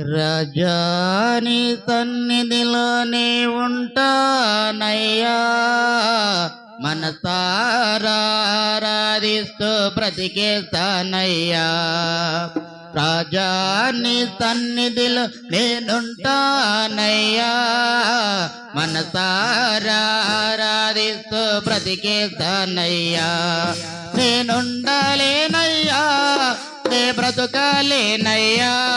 రజాని సన్నిధిలోనే ఉంటానయ్యా. మనసారాధిస్తూ బ్రతికేస్తానయ్యా. రాజాని సన్నిధిలో నేనుంటానయ్యా మనసారాధిస్తూ బ్రతికేస్తానయ్యా. నేనుండలేనయ్యా నే బ్రతుకాలేనయ్యా.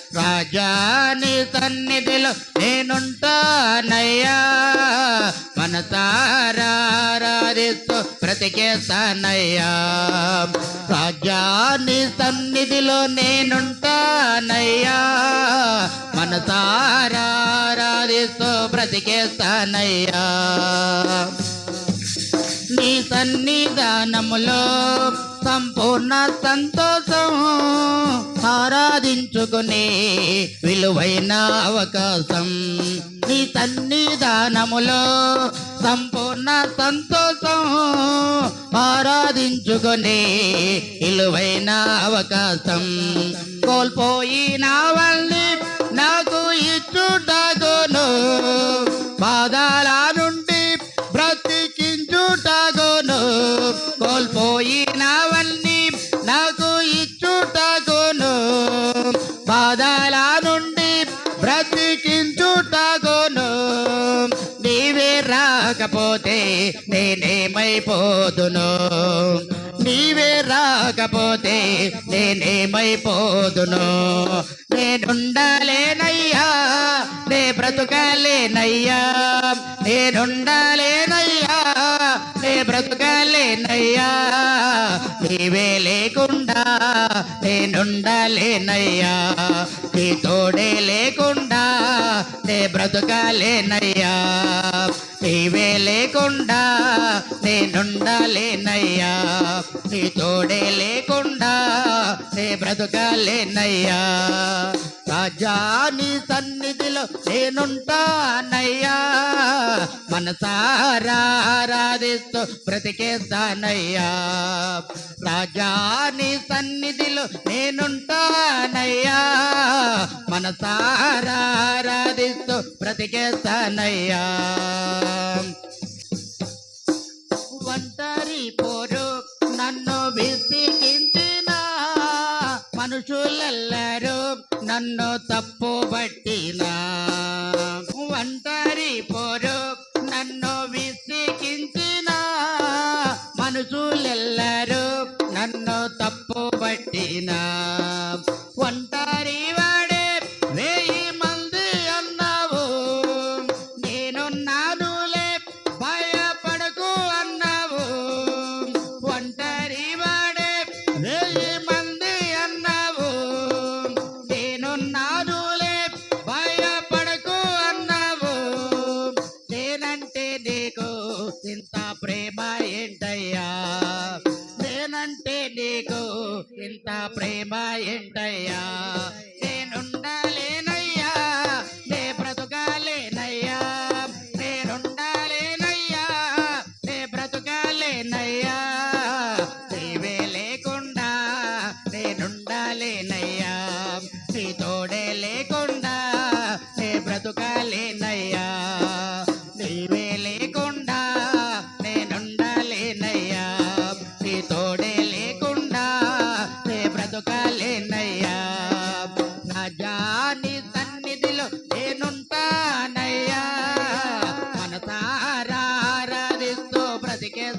రాజాని సన్నిధిలో నేనుంటానయ్యా. మనసారాధిస్తూ బ్రతికేస్తానయ్యా రాజాని సన్నిధిలో నేనుంటానయ్యా. మనసారాధిస్తూ బ్రతికేస్తానయ్యా నీ సన్నిధానములో సంపూర్ణ సంతోషం ఆరాధించుకునే విలువైన అవకాశం. నీ సన్నిధానములో సంపూర్ణ సంతోషం ఆరాధించుకునే విలువైన అవకాశం. కోల్పోయిన వాళ్ళని నాకు ఇచ్చుటగును బ్రతికించుటగును నీవే రాకపోతే నేనేమైపోదును. నీవే రాకపోతే నేనేమైపోదును. నేనుండలేనయ్యా నే బ్రతుకలేనయ్యా. నేనుండలేనయ్యా నే బ్రతకలేనయ్యా నీవే లేకుండా నేనుండలేనయ్యా నీ తోడే లేకుండా నే బ్రతకలేనయ్యా నీవే లేకుండా నేనుండలేనయ్యా. నీ తోడే లేకుండా నే బ్రతుకాలేనయ్యా. రాజా నీ సన్నిధిలో నేనుంటానయ్యా. మనసారాధిస్తూ బ్రతికేస్తానయ్యా. రాజా నీ సన్నిధిలో నేనుంటానయ్యా. మనసారాధిస్తూ బ్రతికేస్తానయ్యా ఒంటరి పోరు నన్ను విసిగించిన మనుషులెల్లరూ నన్ను తప్పు పట్టిన ఒంటరి పోరు నన్ను విసిగించిన మనుషులెల్లరూ నన్ను తప్పు పట్టిన అంటే నీకు ఇంత ప్రేమ ఏంటయ్యా? నేనుండలేను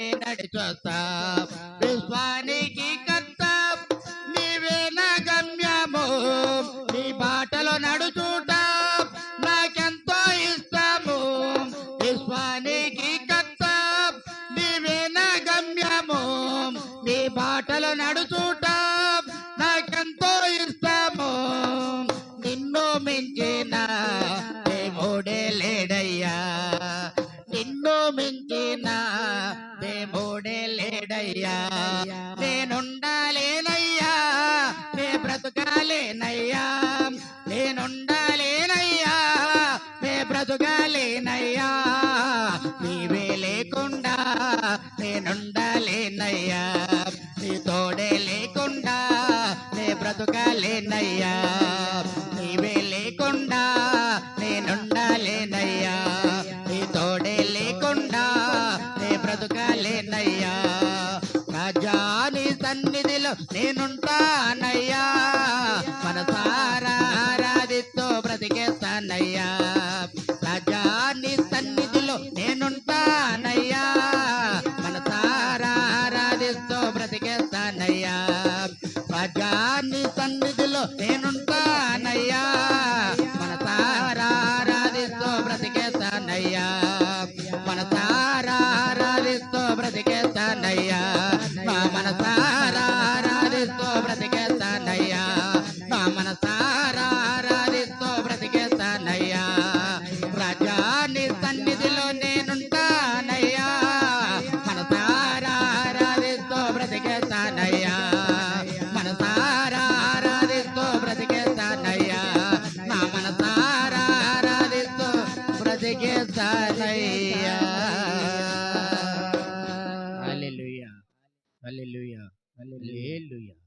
నడిచొస్తా విశ్వానికి కర్త నీవే నా గమ్యము నీ బాటలో నడుచుట నాకెంతో ఇష్టము విశ్వానికి కర్త నీవే నా గమ్యము నీ బాటలో నడు బ్రతుకాలేనయ్యా. నేనుండాలేనయ్యా. నే బ్రతుకాలేనయ్యా. నీవే లేకుండా నేనుండాలేనయ్యా. నీ తోడే లేకుండా నే బ్రతుకాలేనయ్యా. సన్నిధిలో నేనుంటానయ్యా. మనసారా ఆరాధిస్తూ బ్రతికేస్తానయ్యా. రాజాని సన్నిధిలో నేనుంటానయ్యా. మనసారా ఆరాధిస్తూ బ్రతికేస్తానయ్యా. రాజాని సన్నిధిలో నేనుంటా Hallelujah.